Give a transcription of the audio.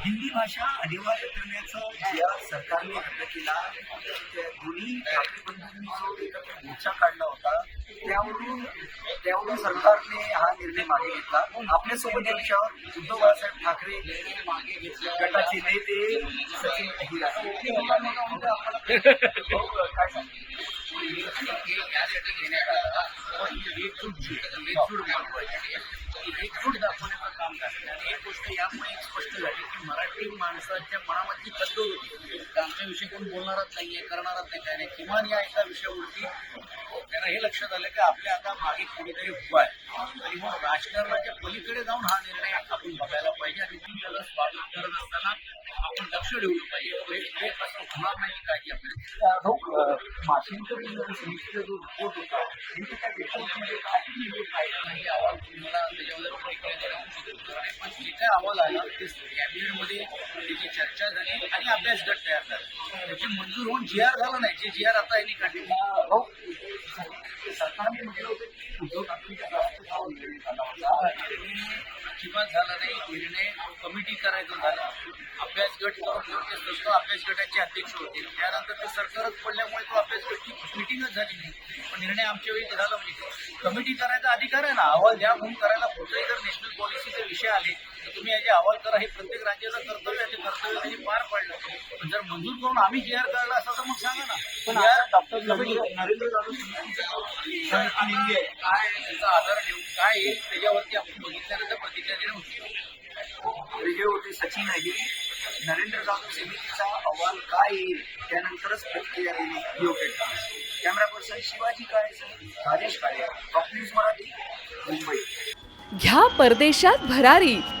भाषा अनिवार्य करण्याचा ज्या सरकारने रद्द केला. दोन्ही ठाकरे बंधूंनी जो एकत्र मोर्चा काढला होता त्यावरून त्यावरून सरकारने हा निर्णय मागे घेतला. आपल्यासोबत या विषयावर उद्धव बाळासाहेब ठाकरे गटाचे नेते सचिन काय एकजूट आहे, ही आणि एक गोष्ट यामुळे स्पष्ट झाली की मराठी माणसाच्या मनामधली कद्दो होती. तर आमच्याविषयी कोण बोलणारच नाही आहे करणारच नाही काय नाही. किमान या एका विषयावरती त्यांना हे लक्षात आलं की आपल्या आता मागे कुठेतरी उभा आहे. आणि मग राजकारणाच्या पलीकडे जाऊन हा निर्णय आपण बघायला पाहिजे आणि ती त्याला स्वागत करत असताना आपण लक्ष ठेवलं पाहिजे. हे- असं होणार नाही काळजी आपल्याला. अ, जो रिपोर्ट होता नेमकं काय मी नाही अहवाल तुम्हाला त्याच्यामध्ये प्रतिक्रिया देणं पण जे काय अहवाल आला? ते कॅबिनेटमध्ये त्याची चर्चा झाली आणि अभ्यास गट तयार झाला. त्याची मंजूर होऊन जी आर झाला नाही. जे जी आर आता यांनी काढली. हो. सरकारने म्हटलं होतं की उद्धव ठाकरेंच्या निर्णय झाला होता अजिबात झाला नाही. निर्णय कमिटी करायचं झाला. अभ्यास गट असतो तो अभ्यास गटाचे अध्यक्ष होते. त्यानंतर ते सरकारच पडल्यामुळे तो अभ्यास गटची मिटिंगच झाली नाही. पण निर्णय आमच्या वेळी झाला म्हणजे. कमिटी करायचा अधिकार आहे ना. अहवाल द्या म्हणून करायला कुठलाही जर नॅशनल पॉलिसीचे विषय आले. तुम्ही याचे अहवाल करा. हे प्रत्येक राज्याचं कर्तव्य आहे. ते कर्तव्य त्यांनी पार पाडलं. पण जर मंजूर करून आम्ही जी आर काढला असं तर मग सांगा ना. पण डॉक्टर नरेंद्र जाधव आहे काय त्याचा आधार ठेवून काय येईल त्याच्यावरती आपण बघितल्यानंतर प्रतिक्रिया देणं उचित वेगळे होते सचिन अहिर नरेंद्र जाधव समितीचा अहवाल काय येईल त्यानंतरच प्रतिक्रिया देणे योग्य कॅमेरा पर्सन शिवाजी काळेसह राजेश काळे टॉप न्यूज मराठी मुंबई. घ्या परदेशात भरारी.